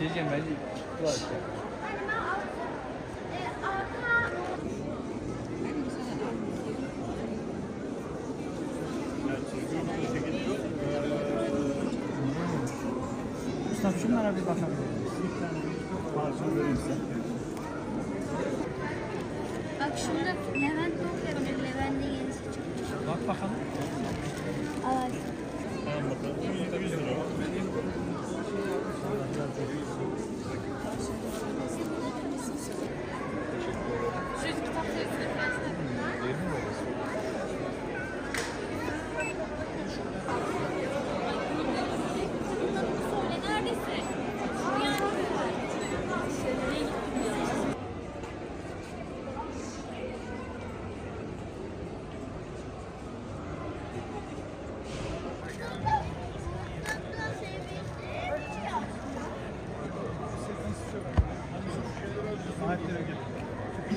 diyeceğim ben işte. Mustafa şunlara bir bakabilir misin? Bak şurada Levent okuyorum. Levent'in yenisi çıkmış. Bak bakalım.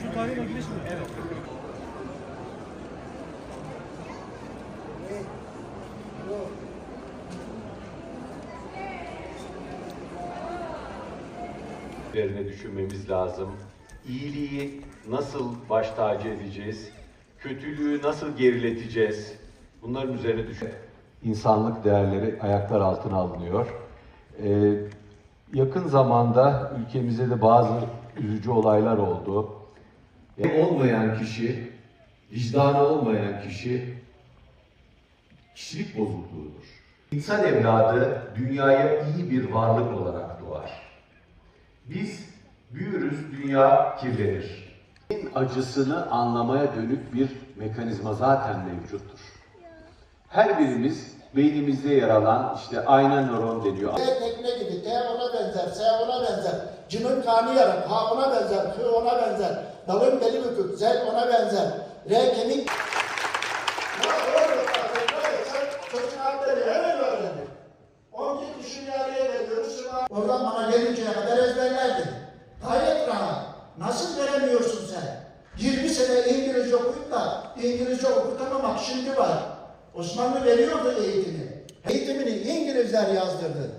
Şu tarihe ilgili mi? Evet. üzerine düşünmemiz lazım. İyiliği nasıl baş tacı edeceğiz? Kötülüğü nasıl gerileteceğiz? Bunların üzerine düşün. İnsanlık değerleri ayaklar altına alınıyor. Ee, yakın zamanda ülkemizde de bazı üzücü olaylar oldu. E, olmayan kişi, vicdanı olmayan kişi kişilik bozukluğudur. İnsan evladı dünyaya iyi bir varlık olarak doğar. Biz büyürüz, dünya kirlenir. Acısını anlamaya dönük bir mekanizma zaten mevcuttur. Her birimiz beynimizde yer alan işte ayna nöron deniyor. T tekne gibi, T ona benzer, S ona benzer. Cımın karnı yarık, H ona benzer, F ona benzer. Dalın beli bükük, Z ona benzer. R kemik... Ya oğlum, sen çocuğa böyle hemen öğrendin. 10 gün düşün yarıya veriyoruz, sıra- Oradan bana gelinceye kadar ezberlerdin. Hayret rahat. Nasıl veremiyorsun sen? 20 sene İngilizce okuyup da İngilizce okutamamak şimdi var. Osmanlı veriyordu eğitimi. Eğitimini İngilizler yazdırdı.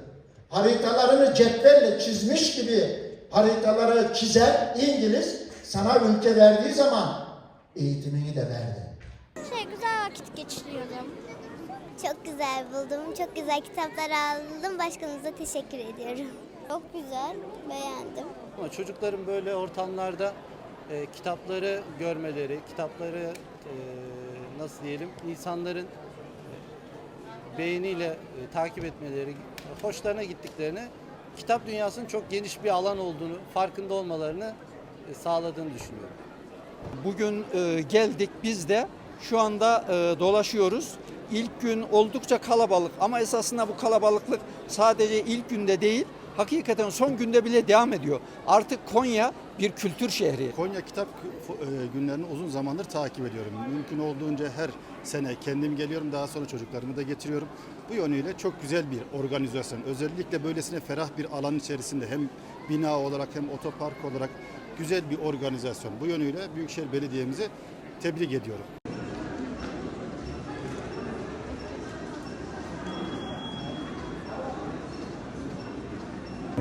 Haritalarını cetvelle çizmiş gibi haritaları çizer İngiliz sana ülke verdiği zaman eğitimini de verdi. Şey güzel vakit geçiriyordum. Çok güzel buldum. Çok güzel kitaplar aldım. Başkanımıza teşekkür ediyorum. Çok güzel. Beğendim. Ama çocukların böyle ortamlarda e, kitapları görmeleri, kitapları e, nasıl diyelim insanların beğeniyle e, takip etmeleri, hoşlarına gittiklerini, kitap dünyasının çok geniş bir alan olduğunu, farkında olmalarını e, sağladığını düşünüyorum. Bugün e, geldik biz de şu anda e, dolaşıyoruz. İlk gün oldukça kalabalık ama esasında bu kalabalıklık sadece ilk günde değil, hakikaten son günde bile devam ediyor. Artık Konya bir kültür şehri. Konya Kitap e, Günlerini uzun zamandır takip ediyorum. Mümkün olduğunca her sene kendim geliyorum, daha sonra çocuklarımı da getiriyorum. Bu yönüyle çok güzel bir organizasyon. Özellikle böylesine ferah bir alan içerisinde hem bina olarak hem otopark olarak güzel bir organizasyon. Bu yönüyle Büyükşehir Belediye'mizi tebrik ediyorum.